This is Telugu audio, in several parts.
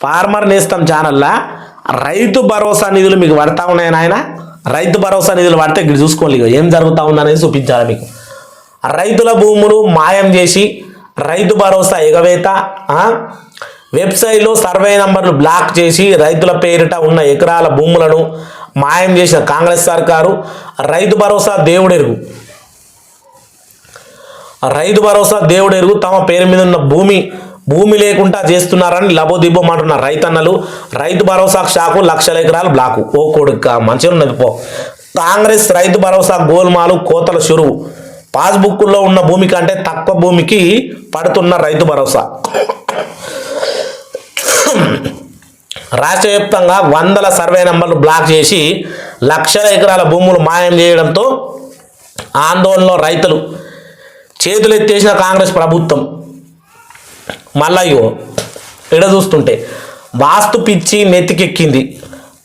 ఫార్మర్ నేస్తం ఛానల్లా రైతు భరోసా నిధులు మీకు పడతా ఉన్నాయి నాయన? రైతు భరోసా నిధులు పడితే ఇక్కడ చూసుకోండి ఇగో ఏం జరుగుతూ ఉందనేది చూపించాలి మీకు. రైతుల భూములు మాయం చేసి రైతు భరోసా ఎగవేత వెబ్సైట్లో సర్వే నంబర్లు బ్లాక్ చేసి రైతుల పేరిట ఉన్న ఎకరాల భూములను మాయం చేసిన కాంగ్రెస్ సర్కారు రైతు భరోసా దేవుడెరుగు. రైతు భరోసా దేవుడెరుగు తమ పేరు మీద ఉన్న భూమి భూమి లేకుండా చేస్తున్నారని లబోదిబ్బమంటున్నారు రైతన్నలు రైతు భరోసా షాకు లక్షల ఎకరాలు బ్లాకు. ఓ కొడుక్క మంచిగా ఉన్నది పో. కాంగ్రెస్ రైతు భరోసా గోల్మాలు కోతల చురువు పాస్బుక్లో ఉన్న భూమి కంటే తక్కువ భూమికి పడుతున్న రైతు భరోసా. రాష్ట్ర వ్యాప్తంగా వందల సర్వే నెంబర్లు బ్లాక్ చేసి లక్షల ఎకరాల భూములు మాయం చేయడంతో ఆందోళనలో రైతులు చేతులు ఎత్తేసిన కాంగ్రెస్ ప్రభుత్వం. మళ్ళా ఇగో ఎడ చూస్తుంటే వాస్తు పిచ్చి నెత్తికెక్కింది.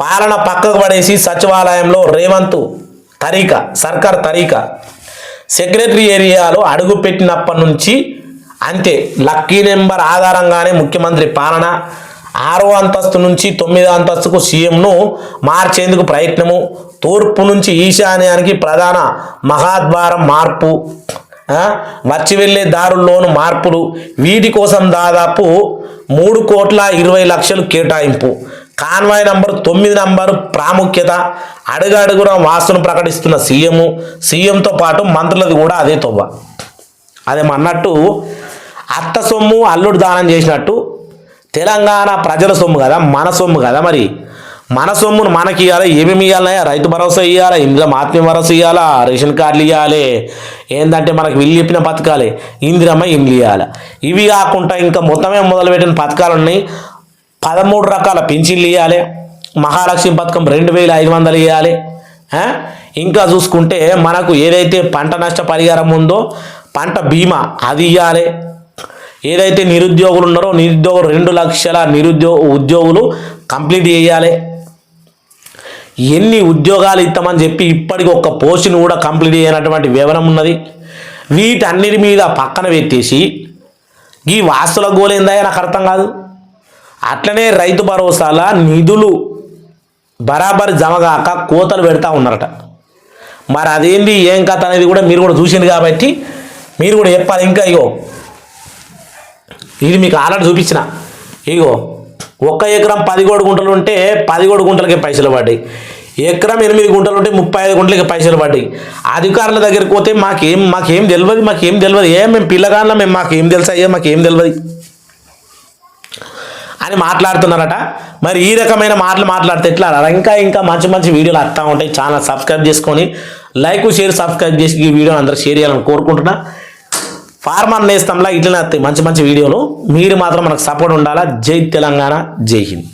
పాలన పక్కకు పడేసి సచివాలయంలో రేవంత్ తరీక సర్కార్ తరీక. సెక్రటరీ ఏరియాలో అడుగు పెట్టినప్పటి నుంచి అంతే లక్కీ నెంబర్ ఆధారంగానే ముఖ్యమంత్రి పాలన. ఆరో అంతస్తు నుంచి తొమ్మిదో అంతస్తుకు సీఎంను మార్చేందుకు ప్రయత్నము. తూర్పు నుంచి ఈశాన్యానికి ప్రధాన మహాద్వారం మార్పు. మర్చి వచ్చి వెళ్ళే దారుల్లోను మార్పులు. వీటి కోసం దాదాపు మూడు కోట్ల ఇరవై లక్షలు కేటాయింపు. కాన్వాయ్ నంబర్ తొమ్మిది నంబరు ప్రాముఖ్యత. అడుగడుగున వాస్తును ప్రకటిస్తున్న సీఎం సీఎంతో పాటు మంత్రులది కూడా అదే తొవ్వ. అదేమన్నట్టు అత్త సొమ్ము అల్లుడు దానం చేసినట్టు. తెలంగాణ ప్రజల సొమ్ము కదా మన సొమ్ము కదా మరి. మన సొమ్మును మనకి ఇవ్వాలి ఏమేమి ఇవ్వాలి రైతు భరోసా ఇవ్వాలి ఇందులో ఆత్మీయ భరోసా ఇవ్వాలా రేషన్ కార్డులు ఇవ్వాలి ఏంటంటే మనకు వీళ్ళు చెప్పిన పథకాలే. ఇందిరమ్మ ఇండ్లు ఇవ్వాలి ఇవి కాకుండా ఇంకా మొత్తమే మొదలుపెట్టిన పథకాలు ఉన్నాయి. పదమూడు రకాల పింఛన్లు ఇవ్వాలి మహాలక్ష్మి పథకం రెండు వేల ఐదు వందలు ఇవ్వాలి ఇంకా చూసుకుంటే మనకు ఏదైతే పంట నష్ట పరిహారం ఉందో పంట బీమా అది ఇవ్వాలి ఏదైతే నిరుద్యోగులు ఉన్నారో నిరుద్యోగులు రెండు లక్షల నిరుద్యోగ ఉద్యోగులు కంప్లీట్ చేయాలి. ఎన్ని ఉద్యోగాలు ఇస్తామని చెప్పి ఇప్పటికి ఒక్క పోస్టును కూడా కంప్లీట్ చేయనటువంటి వివరం ఉన్నది. వీటన్నిటి మీద పక్కన పెట్టేసి ఈ వాస్తుల గోలేందా నాకు అర్థం కాదు. అట్లనే రైతు భరోసాల నిధులు బరాబర్ జమగాక కోతలు పెడతా ఉన్నారట. మరి అదేంటి ఏం కథ అనేది కూడా మీరు కూడా చూసింది కాబట్టి మీరు కూడా చెప్పాలి. ఇంకా ఇగో ఇది మీకు ఆల్రెడీ చూపించిన. ఇగో ఒక్క ఎకరం పది గుంటలు ఉంటే పది గుంటలకి పైసలు పడ్డాయి. ఎకరం ఎనిమిది గుంటలు ఉంటే ముప్పై ఐదు గుంటలకి పైసలు పడ్డాయి. అధికారుల దగ్గరికి పోతే మాకేం మాకేం తెలియదు మాకేం తెలియదు ఏ మేము పిల్లగాళ్ళం మేము మాకేం తెలుసా ఏ మాకేం తెలియదు అని మాట్లాడుతున్నారట. మరి ఈ రకమైన మాటలు మాట్లాడితే ఎట్లా? ఇంకా ఇంకా మంచి మంచి వీడియోలు వస్తూ ఉంటాయి. ఛానల్ సబ్స్క్రైబ్ చేసుకొని లైక్ షేర్ సబ్స్క్రైబ్ చేసి ఈ వీడియో అందరూ షేర్ చేయాలని కోరుకుంటున్నా. ఫార్మర్ నేస్తంలా ఇట్లనే వస్తాయి మంచి మంచి వీడియోలు. మీరు మాత్రం మనకు సపోర్ట్ ఉండాలా? జై తెలంగాణ జై హింద్.